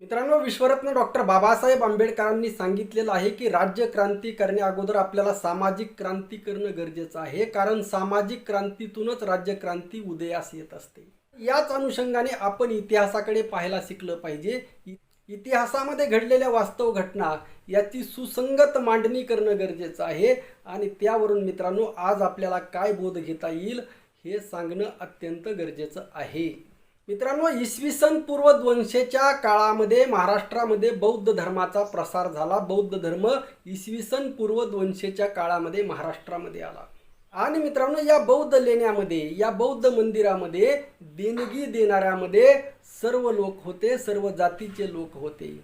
मित्रांनो विश्वरत्न डॉक्टर बाबासाहेब आंबेडकरांनी सांगितलेलं आहे की राज्य क्रांती करण्याअगोदर आपल्याला सामाजिक क्रांती करणं गरजेचं आहे कारण सामाजिक क्रांतीतूनच राज्य क्रांती उदयास येत असते. याच अनुषंगाने आपण इतिहासाकडे पाहायला शिकलं पाहिजे. इ- इतिहासामध्ये घडलेल्या वास्तव घटना याची सुसंगत मांडणी करणं गरजेचं आहे आणि त्यावरून मित्रांनो आज आपल्याला काय बोध घेता येईल हे सांगणं अत्यंत गरजेचं आहे. मित्रांनो इसवी सन पूर्व दोनशेच्या काळामध्ये महाराष्ट्रामध्ये बौद्ध धर्माचा प्रसार झाला. बौद्ध धर्म इसवी सन पूर्व दोनशेच्या काळामध्ये महाराष्ट्रामध्ये आला. आणि मित्रांनो या बौद्ध लेण्यामध्ये या बौद्ध मंदिरामध्ये देणगी देणाऱ्यामध्ये सर्व लोक होते सर्व जातीचे लोक होते.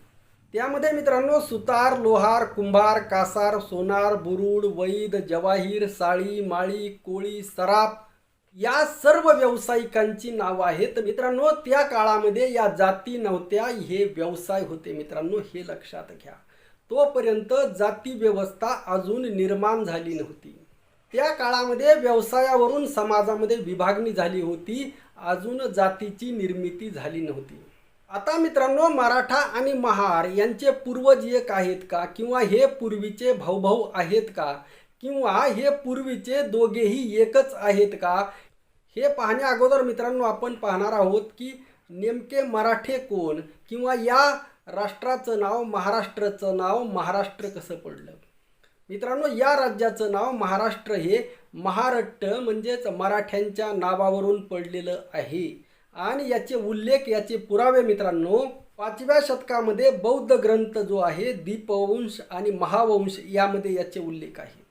त्यामध्ये मित्रांनो सुतार लोहार कुंभार कासार सोनार बुरुड वैद जवाहीर साळी माळी कोळी सराफ या सर्व व्यावसायिकांची नावं आहेत. मित्रांनो त्या काळामध्ये या जाती नव्हत्या हे व्यवसाय होते. मित्रांनो हे लक्षात घ्या. तोपर्यंत जाती व्यवस्था अजून निर्माण झाली नव्हती. त्या काळामध्ये व्यवसायावरून समाजामध्ये विभागणी झाली होती. अजून जातीची निर्मिती झाली नव्हती. आता मित्रांनो मराठा आणि महार यांचे पूर्वज एक आहेत का? किंवा हे पूर्वीचे भाऊभाऊ आहेत का? किंवा हे पूर्वीचे दोघेही एकच आहेत का? हे पाहण्या अगोदर मित्रांनो आपण पाहणार आहोत की नेमके मराठे कोण किंवा या राष्ट्राचं नाव महाराष्ट्राचं नाव महाराष्ट्र कसं पडलं? मित्रांनो या राज्याचं नाव महाराष्ट्र हे महारट्ट म्हणजेच मराठ्यांच्या नावावरून पडलेलं आहे. आणि याचे उल्लेख याचे पुरावे मित्रांनो पाचव्या शतकामध्ये बौद्ध ग्रंथ जो आहे दीपवंश आणि महावंश यामध्ये याचे उल्लेख आहे.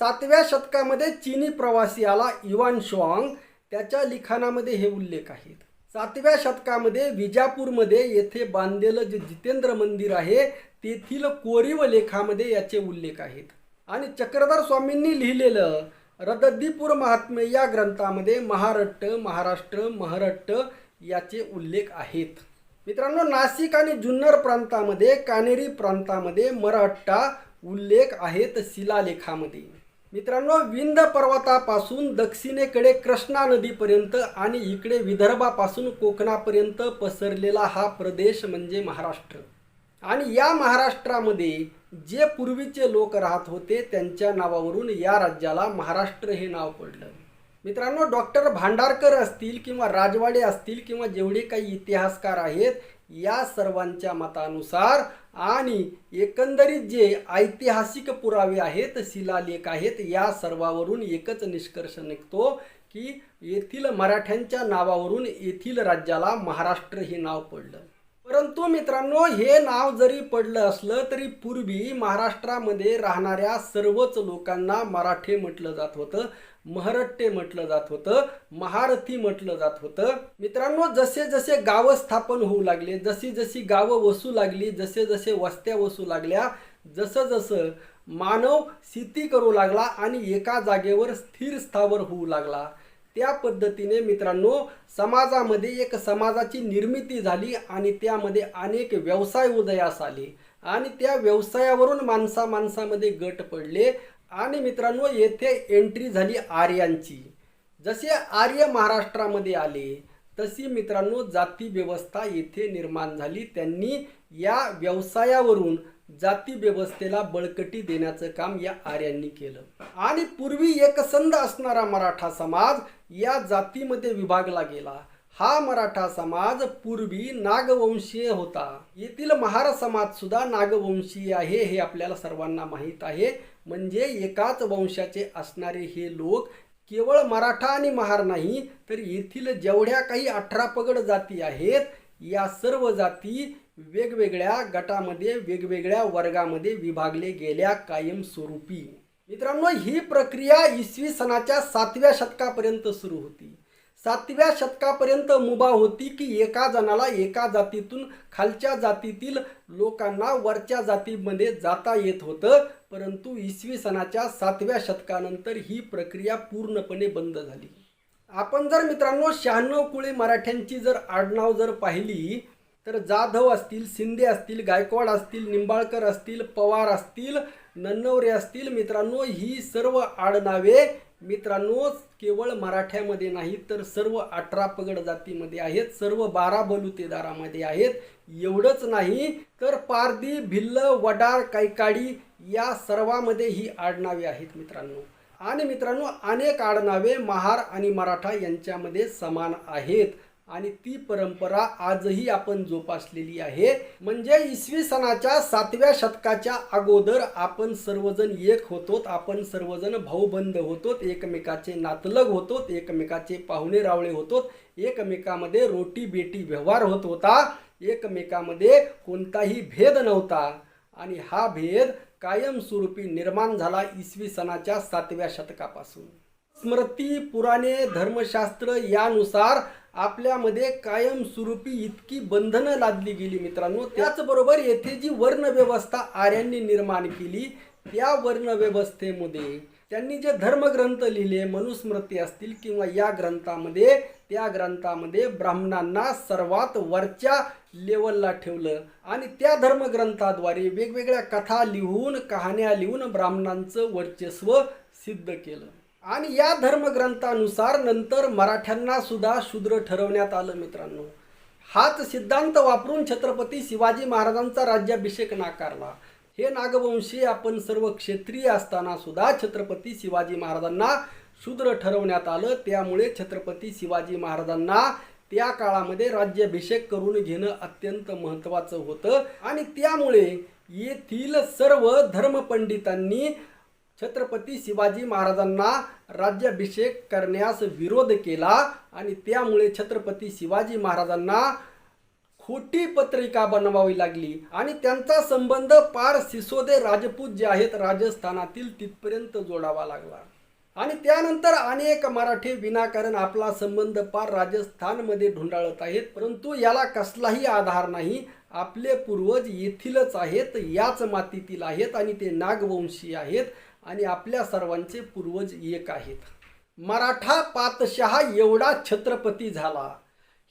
सातव्या शतकामध्ये चीनी प्रवासी आला युवान शुआंग त्याच्या लिखाणामध्ये हे उल्लेख आहेत. सातव्या शतकामध्ये विजापूरमध्ये येथे बांधलेलं जे जितेंद्र मंदिर आहे तेथील कोरीव लेखामध्ये याचे उल्लेख आहेत. आणि चक्रधर स्वामींनी लिहिलेलं रदद्दीपूर महात्म्य या ग्रंथामध्ये महारट्ट महाराष्ट्र महरट्ट याचे उल्लेख आहेत. मित्रांनो नाशिक आणि जुन्नर प्रांतामध्ये कानेरी प्रांतामध्ये मराठा उल्लेख आहेत शिलालेखामध्ये. मित्रांनो विंध्य पर्वतापासून दक्षिणेकडे कृष्णा नदीपर्यंत आणि इकडे विदर्भापासून कोकणापर्यंत पसरलेला हा प्रदेश म्हणजे महाराष्ट्र. आणि या महाराष्ट्रामध्ये जे पूर्वीचे लोक राहत होते त्यांच्या नावावरून या राज्याला महाराष्ट्र हे नाव पडलं. मित्रांनो डॉक्टर भांडारकर असतील किंवा राजवाडे असतील किंवा जेवढे काही इतिहासकार आहेत या सर्वांच्या मतानुसार आणि एकंदरीत जे ऐतिहासिक पुरावे आहेत शिलालेख आहेत या सर्वावरून एकच निष्कर्ष निघतो की येथील मराठ्यांच्या नावावरून येथील राज्याला महाराष्ट्र हे नाव पडलं. परंतु मित्रांनो हे नाव जरी पडलं असलं तरी पूर्वी महाराष्ट्रामध्ये राहणाऱ्या सर्वच लोकांना मराठे म्हटलं जात होतं महरट्टे म्हटलं जात होतं महारथी म्हटलं जात होतं. मित्रांनो जसे जसे गावं स्थापन होऊ लागले जशी जशी गावं वसू लागली जसे जसे वस्त्या वसू लागल्या जसं जसं मानव शेती करू लागला आणि एका जागेवर स्थिर स्थावर होऊ लागला त्या पद्धतीने मित्रांनो समाजामध्ये एक समाजाची निर्मिती झाली आणि त्यामध्ये अनेक व्यवसाय उदयास आले. आणि त्या व्यवसायावरून माणसा माणसामध्ये गट पडले आणि मित्रांनो येथे एंट्री झाली आर्यांची. जसे आर्य महाराष्ट्रामध्ये आले तशी मित्रांनो जाती व्यवस्था येथे निर्माण झाली. त्यांनी या व्यवसायावरून जाती व्यवस्थेला बळकटी देण्याचं काम या आर्यांनी केलं. आणि पूर्वी एकसंध असणारा मराठा समाज या जातीमध्ये विभागला गेला. हा मराठा समाज पूर्वी नागवंशीय होता. येथील महार समाज सुद्धा नागवंशीय आहे हे आपल्याला सर्वांना माहीत आहे. म्हणजे एकाच वंशाचे असणारे हे लोक केवळ मराठा आणि महार नाही तर येथील जेवढ्या काही अठरा पगड जाती आहेत या सर्व जाती वेगवेगळ्या गटामध्ये वेगवेगळ्या वर्गामध्ये विभागले गेल्या कायमस्वरूपी. मित्रांनो ही प्रक्रिया इसवी सणाच्या सातव्या शतकापर्यंत सुरू होती. सातव्या शतकापर्यंत मुभा होती की एका जणाला एका जातीतून खालच्या जातीतील लोकांना वरच्या जातीमध्ये जाता येत होतं परंतु इसवी सणाच्या सातव्या शतकानंतर ही प्रक्रिया पूर्णपणे बंद झाली. आपण जर मित्रांनो शहाण्णव कुळे मराठ्यांची जर आडनाव जर पाहिली तर जाधव असतील शिंदे असतील गायकवाड असतील निंबाळकर असतील पवार असतील नन्नवरे असतील मित्रांनो ही सर्व आडनावे मित्रांनो केवळ मराठ्यामध्ये नाही तर सर्व अठरा पगड जातीमध्ये आहेत सर्व बारा बलुतेदारामध्ये आहेत. एवढंच नाही तर पारदी भिल्ल वडार कैकाडी या सर्वामध्ये ही आडनावे आहेत मित्रांनो. आणि मित्रांनो अनेक आडनावे महार आणि मराठा यांच्यामध्ये समान आहेत. आणि ती परंपरा आजही आपण जोपासलेली आहे. म्हणजे इसवी सणाच्या सातव्या शतकाच्या अगोदर आपण सर्वजण एक होतो आपण सर्वजण भाऊबंद होतो एकमेकाचे नातलग होतो एकमेकाचे पाहुणे रावळे होतो एकमेकामध्ये रोटी बेटी व्यवहार होत होता एकमेकामध्ये कोणताही भेद नव्हता. आणि हा भेद कायमस्वरूपी निर्माण झाला इसवी सणाच्या सातव्या शतकापासून. स्मृती पुराणे धर्मशास्त्र यानुसार आपल्यामध्ये कायमस्वरूपी इतकी बंधनं लादली गेली मित्रांनो. त्याचबरोबर येथे जी वर्णव्यवस्था आर्यांनी निर्माण केली त्या वर्णव्यवस्थेमध्ये त्यांनी जे धर्मग्रंथ लिहिले मनुस्मृती असतील किंवा या ग्रंथामध्ये त्या ग्रंथामध्ये ब्राह्मणांना सर्वात वरच्या लेवलला ठेवलं. आणि त्या धर्मग्रंथाद्वारे वेगवेगळ्या कथा लिहून कहाण्या लिहून ब्राह्मणांचं वर्चस्व सिद्ध केलं. आणि या धर्मग्रंथानुसार नंतर मराठ्यांना सुद्धा शूद्र ठरवण्यात आलं मित्रांनो. हाच सिद्धांत वापरून छत्रपती शिवाजी महाराजांचा राज्याभिषेक नाकारला. हे नागवंशी आपण सर्व क्षेत्रीय असताना सुद्धा छत्रपती शिवाजी महाराजांना शूद्र ठरवण्यात आलं. त्यामुळे छत्रपती शिवाजी महाराजांना त्या काळामध्ये राज्याभिषेक करून घेणं अत्यंत महत्त्वाचं होतं. आणि त्यामुळे येथील सर्व धर्मपंडितांनी छत्रपती शिवाजी महाराजांना राज्याभिषेक करण्यास विरोध केला आणि त्यामुळे छत्रपती शिवाजी महाराजांना खोटी पत्रिका बनवावी लागली. आणि त्यांचा संबंध पार सिसोदे राजपूत जे आहेत राजस्थानातील तिथपर्यंत जोडावा लागला. आणि त्यानंतर अनेक मराठी विनाकारण आपला संबंध पार राजस्थानमध्ये ढुंडाळत आहेत. परंतु याला कसलाही आधार नाही. आपले पूर्वज येथीलच आहेत याच मातीतील आहेत आणि ते नागवंशी आहेत. आणि आपल्या सर्वांचे पूर्वज एक आहेत. मराठा पातशहा एवढा छत्रपती झाला.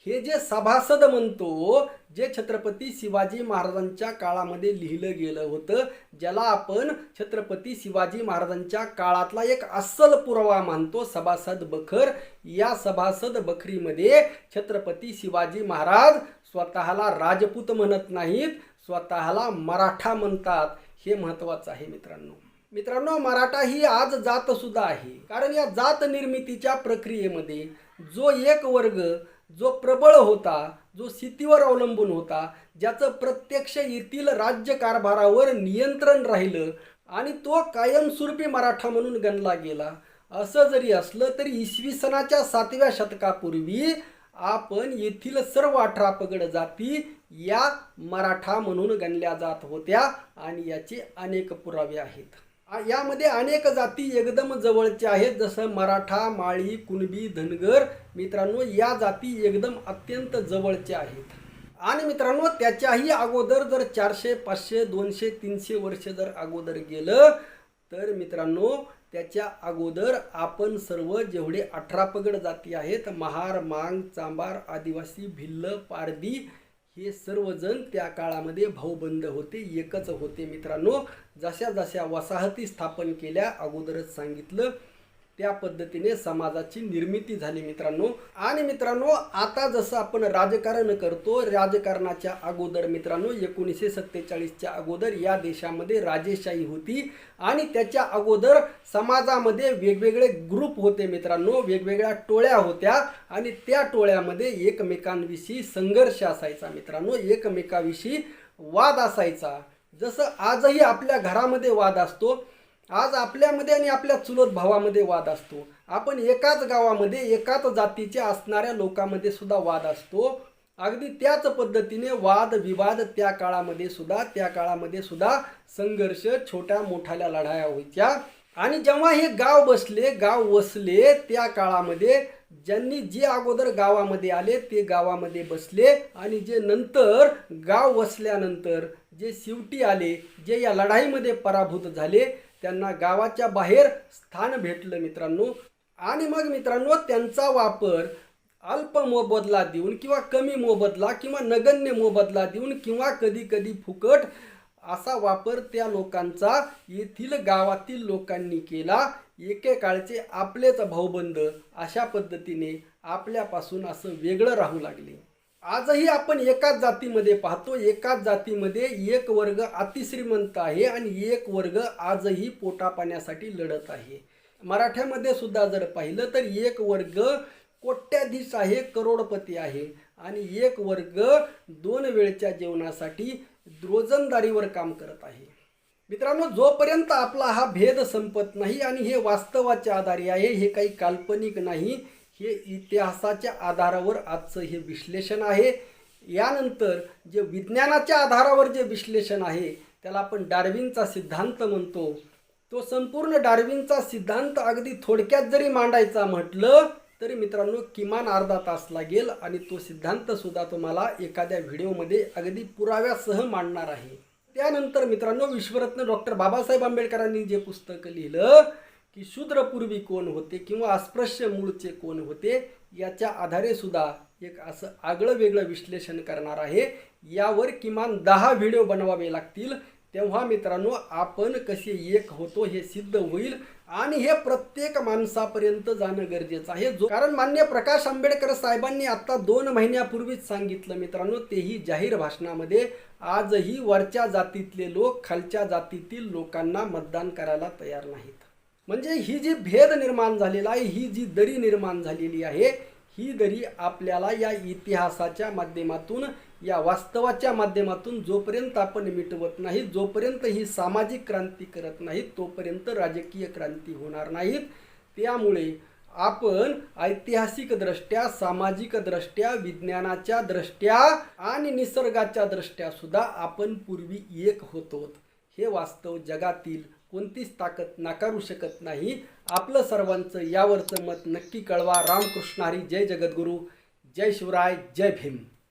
हे जे सभासद म्हणतो जे छत्रपती शिवाजी महाराजांच्या काळामध्ये लिहिलं गेलं होतं ज्याला आपण छत्रपती शिवाजी महाराजांच्या काळातला एक अस्सल पुरावा मानतो सभासद बखर. या सभासद बखरीमध्ये छत्रपती शिवाजी महाराज स्वतःला राजपूत म्हणत नाहीत स्वतःला मराठा म्हणतात. हे महत्त्वाचं आहे मित्रांनो. मित्रांनो मराठा ही आज जात सुद्धा आहे. कारण या जात निर्मितीच्या प्रक्रियेमध्ये जो एक वर्ग जो प्रबळ होता जो स्थितीवर अवलंबून होता ज्याचं प्रत्यक्ष येथील राज्यकारभारावर नियंत्रण राहिलं आणि तो कायमस्वरूपी मराठा म्हणून गणला गेला असं जरी असलं तरी इसवी सणाच्या सातव्या शतकापूर्वी आपण येथील सर्व अठरा पगड जाती या मराठा म्हणून गणल्या जात होत्या आणि याचे अनेक पुरावे आहेत. यामध्ये अनेक जाती एकदम जवळच्या आहेत जसं मराठा माळी कुणबी धनगर. मित्रांनो या जाती एकदम अत्यंत जवळच्या आहेत. आणि मित्रांनो त्याच्याही अगोदर जर चारशे पाचशे दोनशे तीनशे वर्ष जर अगोदर गेलं तर मित्रांनो त्याच्या अगोदर आपण सर्व जेवढे अठरा पगड जाती आहेत महार मांग चांबार आदिवासी भिल्ल पारदी हे सर्वजण त्या काळामध्ये भाऊबंद होते एकच होते मित्रांनो. जशा जशा वसाहती स्थापन केल्या अगोदरच सांगितलं त्या पद्धतीने समाजाची निर्मिती झाली मित्रांनो. आणि मित्रांनो आता जसं आपण राजकारण करतो राजकारणाच्या अगोदर मित्रांनो एकोणीसशे सत्तेचाळीसच्या अगोदर या देशामध्ये राजेशाही होती. आणि त्याच्या अगोदर समाजामध्ये वेगवेगळे ग्रुप होते मित्रांनो वेगवेगळ्या टोळ्या होत्या. आणि त्या टोळ्यामध्ये एकमेकांविषयी संघर्ष असायचा मित्रांनो एकमेकाविषयी वाद असायचा. जसं आजही आपल्या घरामध्ये वाद असतो आज आपल्यामध्ये आणि आपल्या चुलत भावामध्ये वाद असतो. आपण एकाच गावामध्ये एकाच जातीच्या असणाऱ्या लोकांमध्ये सुद्धा वाद असतो. अगदी त्याच पद्धतीने वाद विवाद त्या काळामध्ये सुद्धा त्या काळामध्ये सुद्धा संघर्ष छोट्या मोठ्याल्या लढाया व्हायच्या. आणि जेव्हा हे गाव बसले गाव वसले त्या काळामध्ये ज्यांनी जे अगोदर गावामध्ये आले ते गावामध्ये बसले आणि जे नंतर गाव वसल्यानंतर जे शिवटी आले जे या लढाईमध्ये पराभूत झाले त्यांना गावाच्या बाहेर स्थान भेटलं मित्रांनो. आणि मग मित्रांनो त्यांचा वापर अल्प मोबदला देऊन किंवा कमी मोबदला किंवा नगण्य मोबदला देऊन किंवा कधी कधी फुकट असा वापर त्या लोकांचा येथील गावातील लोकांनी केला. एकेकाळचे आपलेच भाऊबंद अशा पद्धतीने आपल्यापासून असं वेगळं राहू लागले. आजही आपण एकाच जातीमध्ये पाहतो एकाच जातीमध्ये एक वर्ग अतिश्रीमंत आहे आणि एक वर्ग आजही पोटापाण्यासाठी लढत आहे. मराठ्यामध्ये सुद्धा जर पाहिलं तर एक वर्ग कोट्याधीश आहे करोडपती आहे आणि एक वर्ग दोन वेळच्या जेवणासाठी रोजंदारीवर काम करत आहे. मित्रांनो जोपर्यंत आपला हा भेद संपत नाही आणि हे वास्तवाच्या आधारे आहे हे काही काल्पनिक नाही हे इतिहासाच्या आधारावर आजचं हे विश्लेषण आहे. यानंतर जे विज्ञानाच्या आधारावर जे विश्लेषण आहे त्याला आपण डार्विनचा सिद्धांत म्हणतो. तो संपूर्ण डार्विनचा सिद्धांत अगदी थोडक्यात जरी मांडायचा म्हटलं तरी मित्रांनो किमान अर्धा तास लागेल आणि तो सिद्धांतसुद्धा तुम्हाला एखाद्या व्हिडिओमध्ये अगदी पुराव्यासह मांडणार आहे. त्यानंतर मित्रांनो विश्वरत्न डॉक्टर बाबासाहेब आंबेडकरांनी जे पुस्तक लिहिलं की शूद्रपूर्वी कोण होते किंवा अस्पृश्य मूळचे कोण होते याच्या आधारे सुद्धा एक असं आगळं वेगळं विश्लेषण करणार आहे. यावर किमान दहा व्हिडिओ बनवावे लागतील. तेव्हा मित्रांनो आपण कसे एक होतो हे सिद्ध होईल आणि हे प्रत्येक माणसापर्यंत जाणं गरजेचं आहे. जो कारण मान्य प्रकाश आंबेडकर साहेबांनी आता दोन महिन्यापूर्वीच सांगितलं मित्रांनो तेही जाहीर भाषणामध्ये आजही वरच्या जातीतले लोक खालच्या जातीतील लोकांना मतदान करायला तयार नाहीत. म्हणजे ही जी भेद निर्माण झालेला आहे ही जी दरी निर्माण झालेली आहे ही दरी आपल्याला या इतिहासाच्या माध्यमातून या वास्तवाच्या माध्यमातून जोपर्यंत आपण मिटवत नाही जोपर्यंत ही सामाजिक क्रांती करत नाही तोपर्यंत राजकीय क्रांती होणार नाहीत. त्यामुळे आपण ऐतिहासिकदृष्ट्या सामाजिकदृष्ट्या विज्ञानाच्या दृष्ट्या आणि निसर्गाच्या दृष्ट्या सुद्धा आपण पूर्वी एक होतो हे वास्तव जगातील कोणतीच ताकद नाकारू शकत नाही. आपलं सर्वांचं यावरचं मत नक्की कळवा. रामकृष्ण हरी जय जगद्गुरू. जय शिवराय जय भीम.